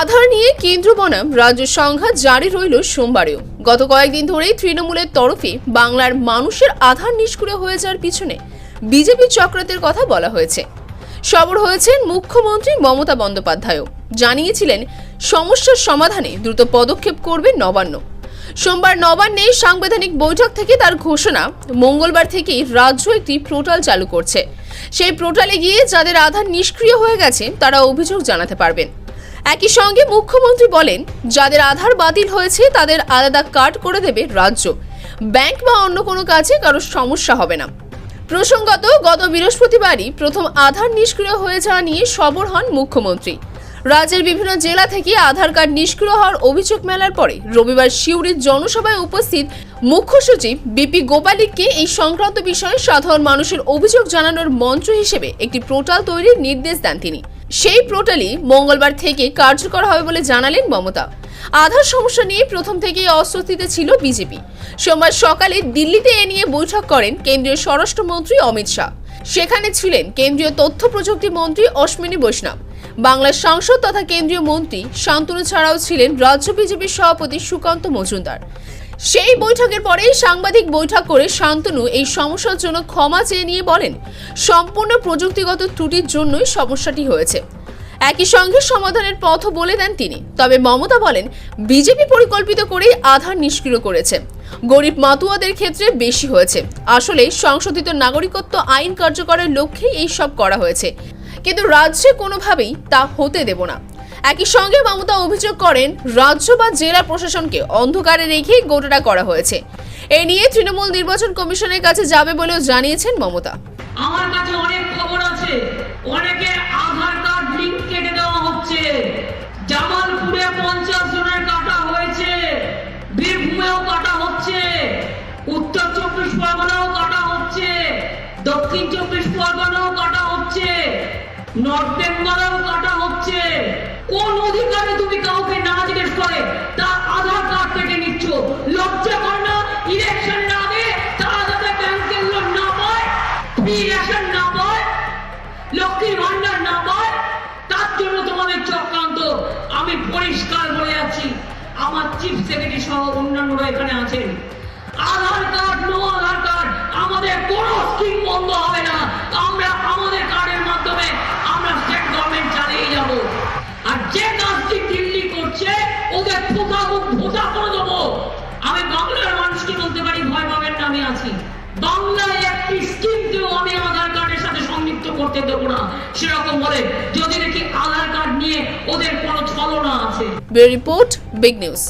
আধার নিয়ে কেন্দ্র বনাম রাজ্য সংঘাত জারি রইল সোমবারেও। গত কয়েকদিন ধরেই তৃণমূলের তরফে বাংলার মানুষের আধার নিষ্ক্রিয় হয়ে যাওয়ার পিছনে বিজেপি চক্রান্তের কথা বলা হয়েছে। সবর হয়েছেন মুখ্যমন্ত্রী মমতা বন্দ্যোপাধ্যায়ও। জানিয়েছিলেন, সমস্যার সমাধানে দ্রুত পদক্ষেপ করবে নবান্ন। সোমবার নবান্নে সাংবিধানিক বৈঠক থেকে তার ঘোষণা মঙ্গলবার থেকেই রাজ্য একটি পোর্টাল চালু করছে। সেই পোর্টালে গিয়ে যাদের আধার নিষ্ক্রিয় হয়ে গেছে, তারা অভিযোগ জানাতে পারবেন। একই সঙ্গে মুখ্যমন্ত্রী বলেন, যাদের আধার বাতিল হয়েছে তাদের আলাদা কার্ড করে দেবে রাজ্য। ব্যাংক বা অন্য কোনো কাজে কারও সমস্যা হবে না। প্রসঙ্গত, গত বৃহস্পতিবারই প্রথম আধার নিষ্ক্রিয় হয়ে যাওয়া নিয়ে সবর হন মুখ্যমন্ত্রী। রাজ্যের বিভিন্ন জেলা থেকে আধার কার্ড নিষ্ক্রিয় হওয়ার অভিযোগ মেলার পরে রবিবার সিউড়ির জনসভায় উপস্থিত মুখ্য সচিব বিপি গোপালিককে এই সংক্রান্ত বিষয়ে সাধারণ মানুষের অভিযোগ জানানোর মঞ্চ হিসেবে একটি পোর্টাল তৈরির নির্দেশ দেন তিনি। সেই পোর্টালই মঙ্গলবার থেকে কার্যকর হবে বলে জানালেন মমতা। আধার সমস্যা নিয়ে প্রথম থেকেই অস্বস্তিতে ছিল বিজেপি। সোমবার সকালে দিল্লিতে এ নিয়ে বৈঠক করেন কেন্দ্রীয় স্বরাষ্ট্রমন্ত্রী অমিত শাহ। সেখানে ছিলেন কেন্দ্রীয় তথ্য প্রযুক্তি মন্ত্রী অশ্বিনী বৈষ্ণব। বাংলার সাংসদ তথা কেন্দ্রীয় মন্ত্রী শান্তনু ছাড়াও ছিলেন রাজ্য বিজেপির সভাপতি সুকান্ত মজুমদার। সেই বৈঠকের পরে সাংবাদিক বৈঠক করে শান্তনু এই সমস্যার জন্য ক্ষমা চেয়ে নিয়ে বলেন, সম্পূর্ণ প্রযুক্তিগত ত্রুটির জন্যই সমস্যাটি হয়েছে। একই সঙ্গে সমাধানের পথও বলে দেন তিনি। তবে মমতা বলেন, বিজেপি পরিকল্পিত করেই আধার নিষ্ক্রিয় করেছে। গরিব মাতুয়াদের ক্ষেত্রে বেশি হয়েছে। আসলে সংশোধিত নাগরিকত্ব আইন কার্যকরের লক্ষ্যেই এই সব করা হয়েছে। কিন্তু রাজ্যে কোনোভাবেই তা হতে দেব না। একই সঙ্গে মমতা অভিযোগ করেন, রাজ্য বা জেলা প্রশাসনকে অন্ধকারে রেখে গোটাটা করা হয়েছে। এ নিয়ে তৃণমূল নির্বাচন কমিশনের কাছে যাবে বলেও জানিয়েছেন মমতা। আমার কাছে অনেক খবর আছে। অনেকের আধার কার্ড লিঙ্ক কেটে দেওয়া হচ্ছে। জামালপুরে পঞ্চাশ জনের কাটা হয়েছে। বীরভূমেও কাটা হচ্ছে। উত্তর চব্বিশ পরগনাও কাটা হচ্ছে। দক্ষিণ চব্বিশ হচ্ছে নর্থ বেঙ্গলেও কাটা হচ্ছে। কোন অধিকারে তুমি কাউকে না জিজ্ঞেস করে, তার আধার কার্ড কেটে নিচ্ছ। লজ্জা করে না ইলেকশনের আগে তারা যাতে ব্যাংকের লোন না পায় ফ্রি রেশন না পায়, লক্ষ্মীর ভান্ডার না পায়, তার জন্য তোমাদের চক্রান্ত। আমি পরিষ্কার বলে যাচ্ছি, আমার চিফ সেক্রেটারি সহ অন্যান্যরা এখানে আছেন। Aadhaar card no Aadhaar card, আমাদের কোনো স্কিম বন্ধ হবে আছি। বাংলায় একটি স্কিমকেও আমি আধার কার্ডের সাথে সংযুক্ত করতে দেবো না। সেরকম বলে, যদি নাকি আধার কার্ড নিয়ে ওদের কোনো ছলনা আছে। Report, big news.